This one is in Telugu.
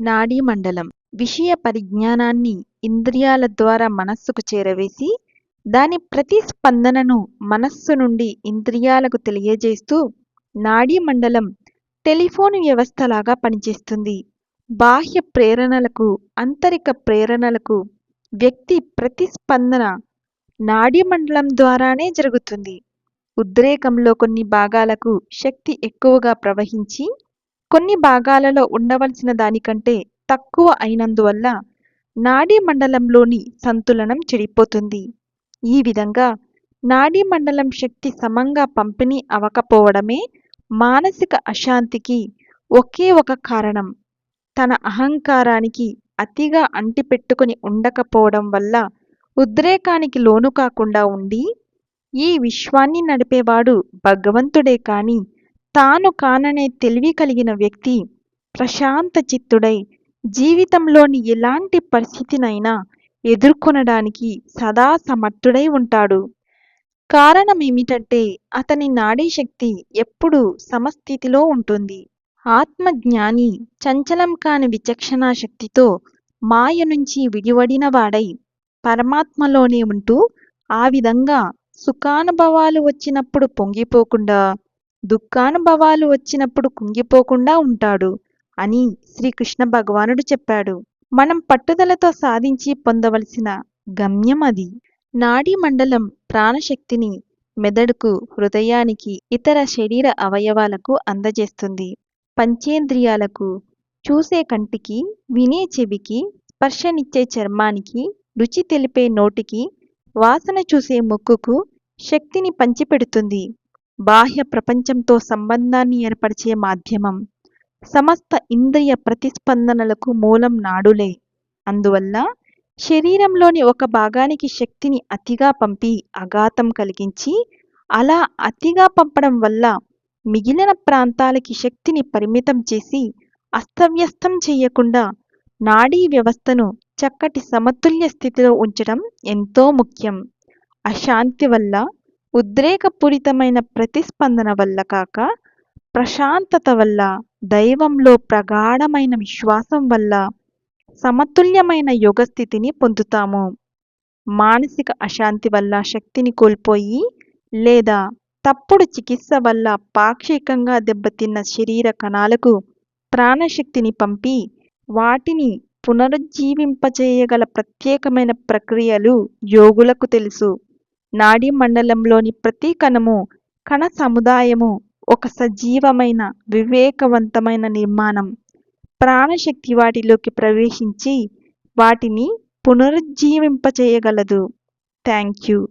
నాడీ మండలం విషయ పరిజ్ఞానాన్ని ఇంద్రియాల ద్వారా మనస్సుకు చేరవేసి దాని ప్రతిస్పందనను మనస్సు నుండి ఇంద్రియాలకు తెలియజేస్తూ నాడీ మండలం టెలిఫోన్ వ్యవస్థలాగా పనిచేస్తుంది. బాహ్య ప్రేరణలకు అంతరిక ప్రేరణలకు వ్యక్తి ప్రతిస్పందన నాడీ మండలం ద్వారానే జరుగుతుంది. ఉద్రేకంలో కొన్ని భాగాలకు శక్తి ఎక్కువగా ప్రవహించి కొన్ని భాగాలలో ఉండవలసిన దానికంటే తక్కువ అయినందువల్ల నాడీ మండలంలోని సంతులనం చెడిపోతుంది. ఈ విధంగా నాడీ మండలం శక్తి సమంగా పంపిణీ అవకపోవడమే మానసిక అశాంతికి ఒకే ఒక కారణం. తన అహంకారానికి అతిగా అంటిపెట్టుకుని ఉండకపోవడం వల్ల ఉద్రేకానికి లోను కాకుండా ఉండి ఈ విశ్వాన్ని నడిపేవాడు భగవంతుడే కానీ తాను కాననే తెలివి కలిగిన వ్యక్తి ప్రశాంత చిత్తుడై జీవితంలోని ఎలాంటి పరిస్థితినైనా ఎదుర్కొనడానికి సదా సమర్థుడై ఉంటాడు. కారణమేమిటంటే అతని నాడీ శక్తి ఎప్పుడూ సమస్థితిలో ఉంటుంది. ఆత్మజ్ఞాని చంచలం కాని విచక్షణా శక్తితో మాయ నుంచి విడివడిన వాడై పరమాత్మలోనే ఉంటూ ఆ విధంగా సుఖానుభవాలు వచ్చినప్పుడు పొంగిపోకుండా దుఃఖానుభవాలు వచ్చినప్పుడు కుంగిపోకుండా ఉంటాడు అని శ్రీకృష్ణ భగవానుడు చెప్పాడు. మనం పట్టుదలతో సాధించి పొందవలసిన గమ్యం అది. నాడీ మండలం ప్రాణశక్తిని మెదడుకు హృదయానికి ఇతర శరీర అవయవాలకు అందజేస్తుంది. పంచేంద్రియాలకు చూసే కంటికి వినే చెవికి స్పర్శనిచ్చే చర్మానికి రుచి తెలిపే నోటికి వాసన చూసే ముక్కుకు శక్తిని పంచిపెడుతుంది. బాహ్య ప్రపంచంతో సంబంధాన్ని ఏర్పరిచే మాధ్యమం. సమస్త ఇంద్రియ ప్రతిస్పందనలకు మూలం నాడులే. అందువల్ల శరీరంలోని ఒక భాగానికి శక్తిని అతిగా పంపి అఘాతం కలిగించి అలా అతిగా పంపడం వల్ల మిగిలిన ప్రాంతాలకి శక్తిని పరిమితం చేసి అస్తవ్యస్తం చేయకుండా నాడీ వ్యవస్థను చక్కటి సమతుల్య స్థితిలో ఉంచడం ఎంతో ముఖ్యం. అశాంతి వల్ల ఉద్రేకపూరితమైన ప్రతిస్పందన వల్ల కాక ప్రశాంతత వల్ల దైవంలో ప్రగాఢమైన విశ్వాసం వల్ల సమతుల్యమైన యోగస్థితిని పొందుతాము. మానసిక అశాంతి వల్ల శక్తిని కోల్పోయి లేదా తప్పుడు చికిత్స వల్ల పాక్షికంగా దెబ్బతిన్న శరీర కణాలకు ప్రాణశక్తిని పంపి వాటిని పునరుజ్జీవింపచేయగల ప్రత్యేకమైన ప్రక్రియలు యోగులకు తెలుసు. నాడీ మండలంలోని ప్రతి కణము కణ సముదాయము ఒక సజీవమైన వివేకవంతమైన నిర్మాణం. ప్రాణశక్తి వాటిలోకి ప్రవేశించి వాటిని పునరుజ్జీవింపచేయగలదు. Thank you.